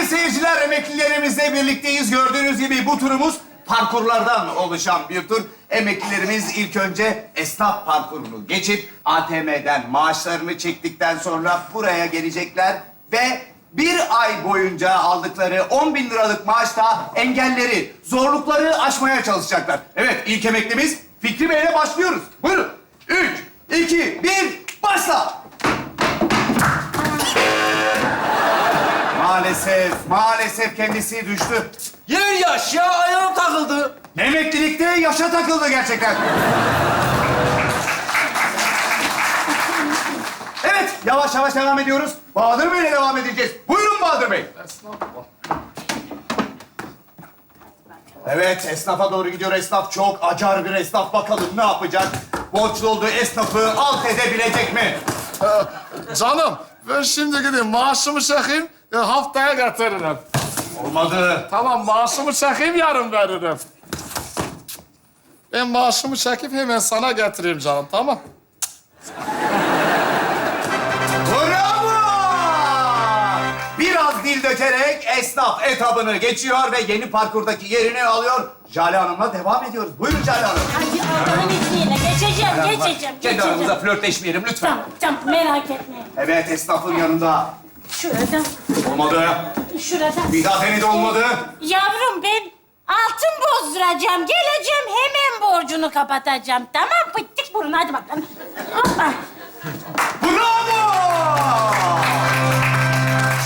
Sayın seyirciler, emeklilerimizle birlikteyiz. Gördüğünüz gibi bu turumuz parkurlardan oluşan bir tur. Emeklilerimiz ilk önce esnaf parkurunu geçip ATM'den maaşlarını çektikten sonra buraya gelecekler ve bir ay boyunca aldıkları 10 bin liralık maaşla engelleri, zorlukları aşmaya çalışacaklar. Evet, ilk emeklimiz Fikri Bey'le başlıyoruz. Buyurun. Üç, iki, bir, Maalesef, maalesef kendisi düştü. Yer yaş ya ayağım takıldı. Emeklilikte yaşa takıldı gerçekten. Evet, yavaş yavaş devam ediyoruz. Bahadır Bey'le devam edeceğiz. Buyurun Bahadır Bey. Evet, esnafa doğru gidiyor. Esnaf çok acar bir esnaf. Bakalım ne yapacak? Borçlu olduğu esnafı alt edebilecek mi? Canım ben şimdi gideyim maaşımı çekeyim haftaya getiririm. Olmadı. Tamam maaşımı çekeyim yarın veririm. Ben maaşımı çekip hemen sana getireyim canım tamam. Bravo! Biraz dil dökerek esnaf etabını geçiyor ve yeni parkurdaki yerini alıyor. Jale Hanım'la devam ediyoruz. Buyurun Jale Hanım. Hadi Allah'ın izniyle geçeceğim, geçeceğim, Kendi geçeceğim. aramızda flörtleşmeyelim lütfen. Tamam, tamam merak etme. Evet esnafın yanında. Şuradan, Olmadı. şuradan. Bir daha denedi olmadı. Yavrum ben altın bozduracağım. Geleceğim hemen borcunu kapatacağım. Tamam pıttık burun hadi bakalım. Hoppa. Bravo!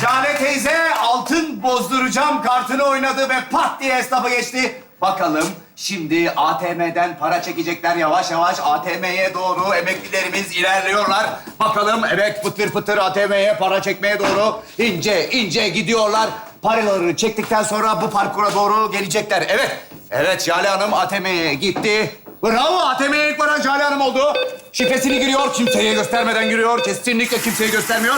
Jale teyze altın bozduracağım kartını oynadı ve pat diye esnafa geçti. Bakalım şimdi ATM'den para çekecekler yavaş yavaş ATM'ye doğru emeklilerimiz ilerliyorlar. Bakalım evet pıtır pıtır ATM'ye para çekmeye doğru ince ince gidiyorlar. Paraları çektikten sonra bu parkura doğru gelecekler. Evet, evet Jale Hanım ATM'ye gitti. Bravo ATM'ye ilk para Jale Hanım oldu. Şifresini giriyor, kimseye göstermeden giriyor. Kesinlikle kimseye göstermiyor.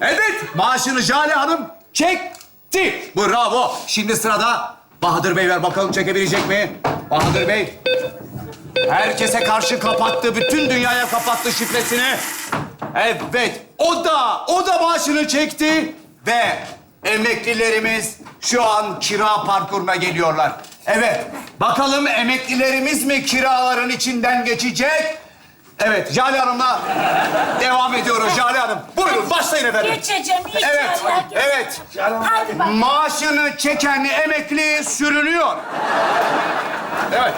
Evet, maaşını Jale Hanım çekti. Bravo. Şimdi sırada Bahadır Bey ver bakalım çekebilecek mi? Bahadır Bey. Herkese karşı kapattı, bütün dünyaya kapattı şifresini. Evet, o da, o da maaşını çekti ve emeklilerimiz şu an kira parkuruna geliyorlar. Evet, bakalım emeklilerimiz mi kiraların içinden geçecek? Evet, Jale Hanım'la devam ediyoruz Jale Hanım. Buyurun, başlayın efendim. Geçeceğim inşallah. Evet, evet. Hadi bak. Maaşını çeken emekli sürünüyor. Evet.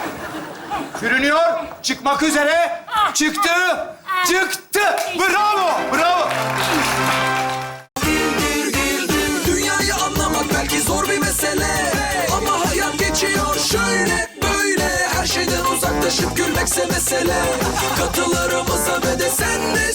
Sürünüyor, çıkmak üzere. Çıktı, çıktı. Bravo, bravo. Uzaklaşıp gülmekse mesele. Katılarımıza ve de sen de